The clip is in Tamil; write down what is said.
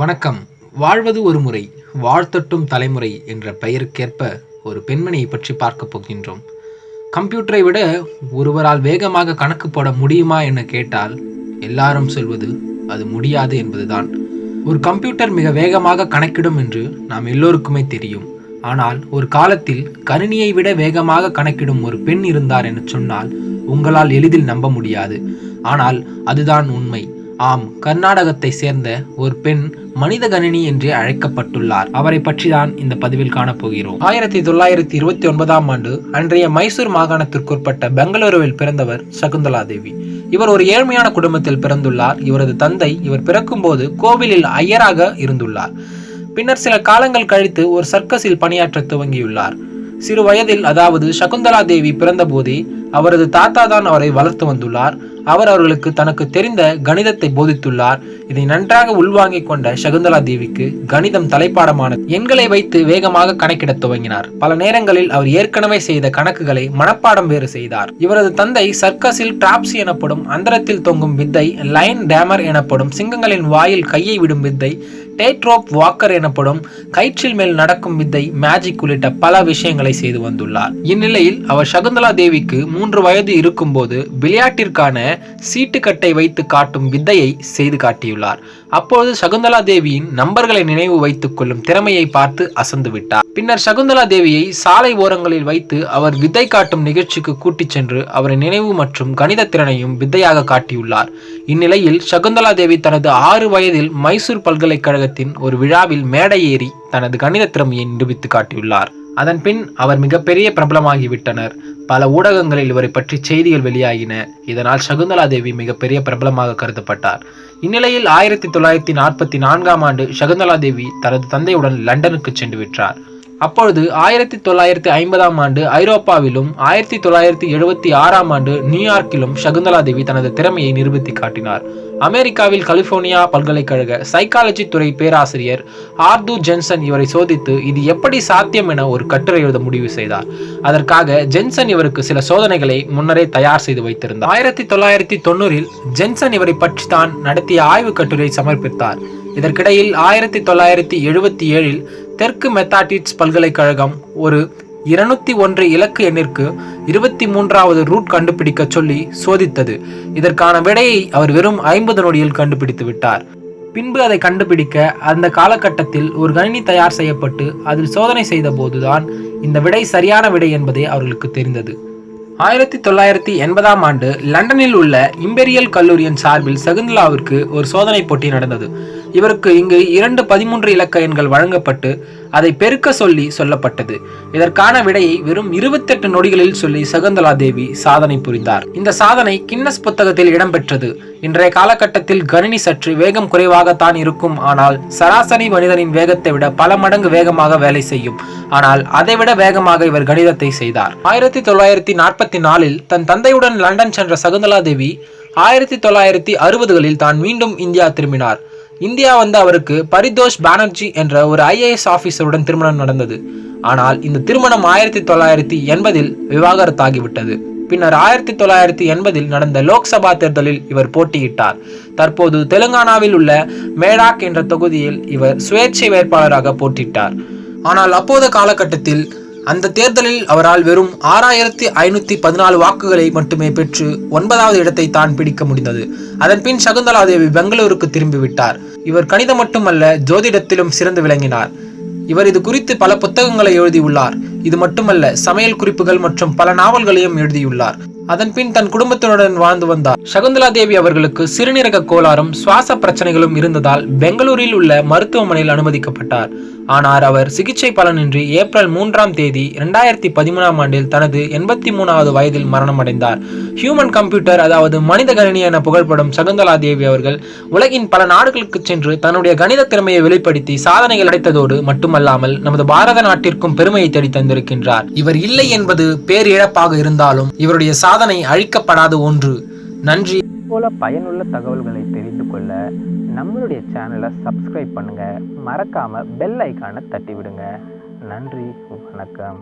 வணக்கம். வாழ்வது ஒரு முறை வாழ்த்தட்டும் தலைமுறை என்ற பெயருக்கேற்ப ஒரு பெண்மணியை பற்றி பார்க்க போகின்றோம். கம்ப்யூட்டரை விட ஒருவரால் வேகமாக கணக்கு போட முடியுமா என கேட்டால் எல்லாரும் சொல்வது அது முடியாது என்பதுதான். ஒரு கம்ப்யூட்டர் மிக வேகமாக கணக்கிடும் என்று நாம் எல்லோருக்குமே தெரியும். ஆனால் ஒரு காலத்தில் கணினியை விட வேகமாக கணக்கிடும் ஒரு பெண் இருந்தார் என சொன்னால் உங்களால் எளிதில் நம்ப முடியாது. ஆனால் அதுதான் உண்மை. ஆம் கர்நாடகத்தை சேர்ந்த ஒரு பெண் மனித கணினி என்றே அழைக்கப்பட்டுள்ளார். அவரை பற்றி தான் இந்த பதிவில் காணப்போகிறோம். ஆயிரத்தி தொள்ளாயிரத்தி இருபத்தி ஒன்பதாம் ஆண்டு அன்றைய மைசூர் மாகாணத்திற்குட்பட்ட பெங்களூருவில் பிறந்தவர் சகுந்தலா தேவி இவர் ஒரு ஏழ்மையான குடும்பத்தில் பிறந்துள்ளார். இவரது தந்தை இவர் பிறக்கும்போது கோவிலில் ஐயராக இருந்துள்ளார். பின்னர் சில காலங்கள் கழித்து ஒரு சர்க்கஸில் பணியாற்ற துவங்கியுள்ளார். சிறு வயதில் அதாவது சகுந்தலா தேவி பிறந்தபோதே அவரது தாத்தா தான் அவரை வளர்த்து வந்துள்ளார். அவர் அவர்களுக்கு தனக்கு தெரிந்த கணிதத்தை போதித்துள்ளார். இதை நன்றாக உள்வாங்கிக் கொண்ட சகுந்தலா தேவிக்கு கணிதம் தலைப்பாடமானது. எண்களை வைத்து வேகமாக கணக்கிடத் துவங்கினார். பல நேரங்களில் அவர் ஏற்கனவே செய்த கணக்குகளை மனப்பாடம் வேறு செய்தார். இவரது தந்தை சர்க்கஸில் டிராப்ஸ் எனப்படும் அந்தரத்தில் தொங்கும் வித்தை லைன் டேமர் எனப்படும் சிங்கங்களின் வாயில் கையை விடும் வித்தை டேட்ரோப் வாக்கர் எனப்படும் கயிற்றில் மேல் நடக்கும் வித்தை மேஜிக் உள்ளிட்ட பல விஷயங்களை செய்து வந்துள்ளார். இந்நிலையில் அவர் சகுந்தலா தேவிக்கு மூன்று வயது இருக்கும்போது விளையாட்டிற்கான சீட்டுக்கட்டை வைத்து காட்டும் வித்தையை செய்து காட்டியுள்ளார். அப்போது சகுந்தலா தேவியின் நம்பர்களை நினைவு வைத்துக் கொள்ளும் திறமையை பார்த்து அசந்து விட்டார். பின்னர் சகுந்தலா தேவியை சாலை ஓரங்களில் வைத்து அவர் வித்தை காட்டும் நிகழ்ச்சிக்கு கூட்டிச் சென்று அவரின் நினைவு மற்றும் கணித திறனையும் வித்தையாக காட்டியுள்ளார். இந்நிலையில் சகுந்தலா தேவி தனது ஆறு வயதில் மைசூர் பல்கலைக்கழகத்தின் ஒரு விழாவில் மேடை ஏறி தனது கணித திறமையை நிரூபித்து காட்டியுள்ளார். அதன் பின் அவர் மிகப்பெரிய பிரபலமாகிவிட்டனர். பல ஊடகங்களில் இவரை பற்றி செய்திகள் வெளியாகின. இதனால் சகுந்தலா தேவி மிகப்பெரிய பிரபலமாக கருதப்பட்டார். இந்நிலையில் ஆயிரத்தி தொள்ளாயிரத்தி நாற்பத்தி நான்காம் ஆண்டு சகுந்தலா தேவி தனது தந்தையுடன் லண்டனுக்கு சென்று விட்டார். அப்பொழுது ஆயிரத்தி தொள்ளாயிரத்தி ஐம்பதாம் ஆண்டு ஐரோப்பாவிலும் ஆயிரத்தி தொள்ளாயிரத்தி எழுபத்தி ஆறாம் ஆண்டு நியூயார்க்கிலும் சகுந்தலா தேவி தனது திறமையை நிரூபித்து காட்டினார். அமெரிக்காவில் கலிபோர்னியா பல்கலைக்கழக சைக்காலஜி துறை பேராசிரியர் ஆர்து ஜென்சன் இவரை சோதித்து இது எப்படி சாத்தியம் என ஒரு கட்டுரை எழுத முடிவு செய்தார். அதற்காக ஜென்சன் இவருக்கு சில சோதனைகளை முன்னரே தயார் செய்து வைத்திருந்தார். ஆயிரத்தி தொள்ளாயிரத்தி தொண்ணூறில் ஜென்சன் இவரை பற்றி தான் நடத்திய ஆய்வு கட்டுரை சமர்ப்பித்தார். இதற்கிடையில் ஆயிரத்தி தொள்ளாயிரத்தி எழுபத்தி ஏழில் தெற்கு மெத்தாட்டிட்ஸ் பல்கலைக்கழகம் ஒரு இருநூத்தி ஒன்று இலக்கு எண்ணிற்கு இருபத்தி மூன்றாவது ரூட் கண்டுபிடிக்க சொல்லி சோதித்தது. இதற்கான விடையை அவர் வெறும் ஐம்பது நொடியில் கண்டுபிடித்து விட்டார். பின்பு அதை கண்டுபிடிக்க அந்த காலகட்டத்தில் ஒரு கணினி தயார் செய்யப்பட்டு அதில் சோதனை செய்த போதுதான் இந்த விடை சரியான விடை என்பதே அவர்களுக்கு தெரிந்தது. ஆயிரத்தி தொள்ளாயிரத்தி எண்பதாம் ஆண்டு லண்டனில் உள்ள இம்பெரியல் கல்லூரியின் சார்பில் சகுந்தலாவிற்கு ஒரு சோதனை போட்டி நடந்தது. இவருக்கு இங்கு இரண்டு பதிமூன்று இலக்க எண்கள் வழங்கப்பட்டு அதை பெருக்க சொல்லி சொல்லப்பட்டது. இதற்கான விடையை வெறும் இருபத்தெட்டு நொடிகளில் சொல்லி சகுந்தலா தேவி சாதனை புரிந்தார். இந்த சாதனை கின்னஸ் புத்தகத்தில் இடம்பெற்றது. இன்றைய காலகட்டத்தில் கணினி சற்று வேகம் குறைவாகத்தான் இருக்கும். ஆனால் சராசரி மனிதனின் வேகத்தை விட பல மடங்கு வேகமாக வேலை செய்யும். ஆனால் அதைவிட வேகமாக இவர் கணிதத்தை செய்தார். ஆயிரத்தி தொள்ளாயிரத்தி நாற்பத்தி நாலில் தன் தந்தையுடன் லண்டன் சென்ற சகுந்தலா தேவி ஆயிரத்தி தொள்ளாயிரத்தி அறுபதுகளில் தான் மீண்டும் இந்தியா திரும்பினார். இந்தியா வந்த அவருக்கு பரிதோஷ் பானர்ஜி என்ற ஒரு ஐஏஎஸ் ஆஃபீஸருடன் திருமணம் நடந்தது. ஆனால் இந்த திருமணம் ஆயிரத்தி தொள்ளாயிரத்தி எண்பதில் விவாகரத்தாகிவிட்டது. பின்னர் ஆயிரத்தி தொள்ளாயிரத்தி எண்பதில் நடந்த லோக்சபா தேர்தலில் இவர் போட்டியிட்டார். தற்போது தெலுங்கானாவில் உள்ள மேடாக் என்ற தொகுதியில் இவர் சுயேட்சை வேட்பாளராக போட்டியிட்டார். ஆனால் அப்போத காலகட்டத்தில் அந்த தேர்தலில் அவரால் வெறும் ஆறாயிரத்தி ஐநூத்தி பதினாலு வாக்குகளை மட்டுமே பெற்று ஒன்பதாவது இடத்தை தான் பிடிக்க முடிந்தது. அதன் பின் சகுந்தலா தேவி பெங்களூருக்கு திரும்பிவிட்டார் இவர் கணிதம் மட்டுமல்ல ஜோதிடத்திலும் சிறந்து விளங்கினார். இவர் இது குறித்து பல புத்தகங்களை எழுதியுள்ளார். இது மட்டுமல்ல சமையல் குறிப்புகள் மற்றும் பல நாவல்களையும் எழுதியுள்ளார். அதன் பின் தன் குடும்பத்தினுடன் வாழ்ந்து வந்தார். சகுந்தலா தேவி அவர்களுக்கு சிறுநீரக கோளாறும் சுவாச பிரச்சனைகளும் இருந்ததால் பெங்களூரில் உள்ள மருத்துவமனையில் அனுமதிக்கப்பட்டார். ஆனால் அவர் சிகிச்சை பலனின்றி ஏப்ரல் மூன்றாம் தேதி இரண்டாயிரத்தி பதிமூணாம் ஆண்டில் தனது எண்பத்தி மூணாவது வயதில் மரணமடைந்தார். ஹியூமன் கம்ப்யூட்டர் அதாவது மனித கணினி என புகழ்படும் சகுந்தலா தேவி அவர்கள் உலகின் பல நாடுகளுக்கு சென்று தன்னுடைய கணித திறமையை வெளிப்படுத்தி சாதனைகள் அடைத்ததோடு மட்டுமல்லாமல் நமது பாரத நாட்டிற்கும் பெருமையை தேடி தந்திருக்கின்றார். இவர் இல்லை என்பது பேரிழப்பாக இருந்தாலும் இவருடைய சாதனை அழிக்கப்படாத ஒன்று. நன்றி. போல பயனுள்ள தகவல்களை தெரிந்து கொள்ள நம்மளுடைய சேனலை சப்ஸ்கிரைப் பண்ணுங்கள் மறக்காமல் பெல் ஐக்கானை தட்டி விடுங்க நன்றி வணக்கம்.